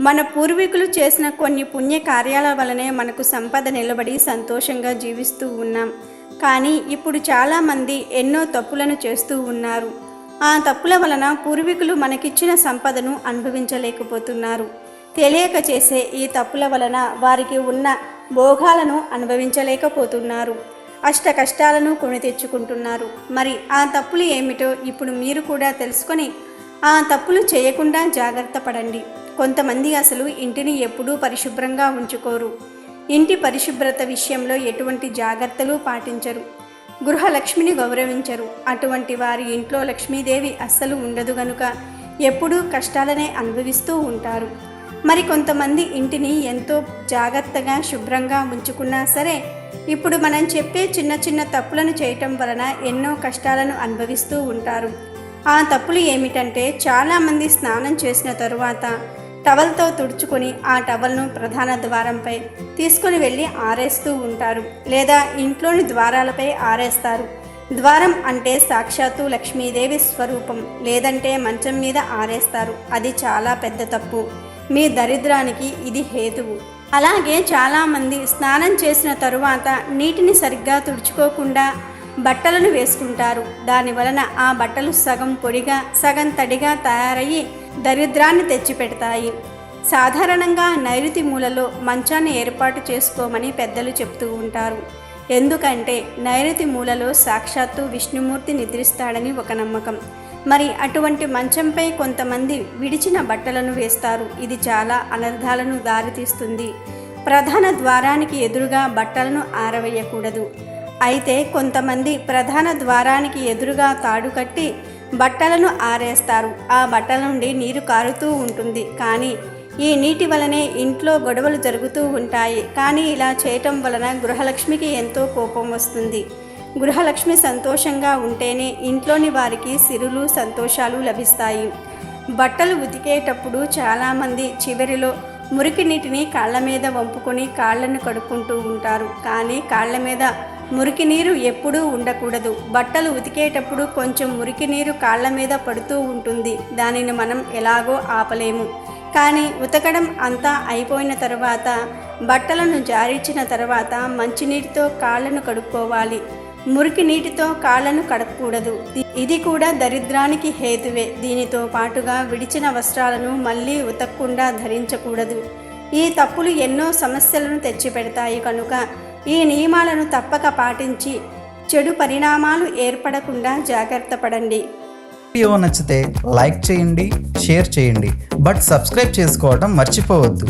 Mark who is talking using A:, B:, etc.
A: మన పూర్వీకులు చేసిన కొన్ని పుణ్య కార్యాల వలనే మనకు సంపద నిలబడి సంతోషంగా జీవిస్తూ ఉన్నాం. కానీ ఇప్పుడు చాలామంది ఎన్నో తప్పులను చేస్తూ ఉన్నారు. ఆ తప్పుల వలన పూర్వీకులు మనకిచ్చిన సంపదను అనుభవించలేకపోతున్నారు. తెలియక చేసే ఈ తప్పుల వలన వారికి ఉన్న భోగాలను అనుభవించలేకపోతున్నారు. అష్ట కష్టాలను కొని తెచ్చుకుంటున్నారు. మరి ఆ తప్పులు ఏమిటో ఇప్పుడు మీరు కూడా తెలుసుకొని ఆ తప్పులు చేయకుండా జాగ్రత్త పడండి. కొంతమంది అసలు ఇంటిని ఎప్పుడూ పరిశుభ్రంగా ఉంచుకోరు. ఇంటి పరిశుభ్రత విషయంలో ఎటువంటి జాగ్రత్తలు పాటించరు. గృహలక్ష్మిని గౌరవించరు. అటువంటి వారి ఇంట్లో లక్ష్మీదేవి అస్సలు ఉండదు గనుక ఎప్పుడూ కష్టాలనే అనుభవిస్తూ ఉంటారు. మరి కొంతమంది ఇంటిని ఎంతో జాగ్రత్తగా శుభ్రంగా ఉంచుకున్నా సరే ఇప్పుడు మనం చెప్పే చిన్న చిన్న తప్పులను చేయటం వలన ఎన్నో కష్టాలను అనుభవిస్తూ ఉంటారు. ఆ తప్పులు ఏమిటంటే చాలామంది స్నానం చేసిన తరువాత టవల్తో తుడుచుకొని ఆ టవల్ను ప్రధాన ద్వారంపై తీసుకొని వెళ్ళి ఆరేస్తూ ఉంటారు లేదా ఇంట్లోని ద్వారాలపై ఆరేస్తారు. ద్వారం అంటే సాక్షాత్తు లక్ష్మీదేవి స్వరూపం లేదంటే మంచం మీద ఆరేస్తారు. అది చాలా పెద్ద తప్పు. మీ దరిద్రానికి ఇది హేతువు. అలాగే చాలామంది స్నానం చేసిన తరువాత నీటిని సరిగ్గా తుడుచుకోకుండా బట్టలను వేసుకుంటారు. దాని వలన ఆ బట్టలు సగం పొడిగా సగం తడిగా తయారయ్యి దరిద్రాన్ని తెచ్చిపెడతాయి. సాధారణంగా నైరుతి మూలలో మంచాన్ని ఏర్పాటు చేసుకోమని పెద్దలు చెప్తూ ఉంటారు. ఎందుకంటే నైరుతి మూలలో సాక్షాత్తు విష్ణుమూర్తి నిద్రిస్తాడని ఒక నమ్మకం. మరి అటువంటి మంచంపై కొంతమంది విడిచిన బట్టలను వేస్తారు. ఇది చాలా అనర్థాలను దారితీస్తుంది. ప్రధాన ద్వారానికి ఎదురుగా బట్టలను ఆరవేయకూడదు. అయితే కొంతమంది ప్రధాన ద్వారానికి ఎదురుగా తాడు కట్టి బట్టలను ఆరేస్తారు. ఆ బట్టల నుండి నీరు కారుతూ ఉంటుంది. కానీ ఈ నీటి వలనే ఇంట్లో గొడవలు జరుగుతూ ఉంటాయి. కానీ ఇలా చేయటం వలన గృహలక్ష్మికి ఎంతో కోపం వస్తుంది. గృహలక్ష్మి సంతోషంగా ఉంటేనే ఇంట్లోని వారికి సిరులు సంతోషాలు లభిస్తాయి. బట్టలు ఉతికేటప్పుడు చాలామంది చివరిలో మురికి నీటిని కాళ్ళ మీద వంపుకొని కాళ్ళను కడుక్కుంటూ ఉంటారు. కానీ కాళ్ళ మీద మురికి నీరు ఎప్పుడూ ఉండకూడదు. బట్టలు ఉతికేటప్పుడు కొంచెం మురికి నీరు కాళ్ళ మీద పడుతూ ఉంటుంది. దానిని మనం ఎలాగో ఆపలేము. కానీ ఉతకడం అంతా అయిపోయిన తర్వాత బట్టలను జారించిన తర్వాత మంచినీటితో కాళ్ళను కడుక్కోవాలి. మురికి నీటితో కాళ్ళను కడగకూడదు ఇది కూడా దరిద్రానికి హేతువే. దీనితో పాటుగా విడిచిన వస్త్రాలను మళ్ళీ ఉతకకుండా ధరించకూడదు. ఈ తప్పులు ఎన్నో సమస్యలను తెచ్చిపెడతాయి కనుక ఈ నియమాలను తప్పక పాటించి చెడు పరిణామాలు ఏర్పడకుండా జాగ్రత్త పడండి.
B: వీడియో నచ్చితే లైక్ చేయండి షేర్ చేయండి బట్ సబ్స్క్రైబ్ చేసుకోవడం మర్చిపోవద్దు.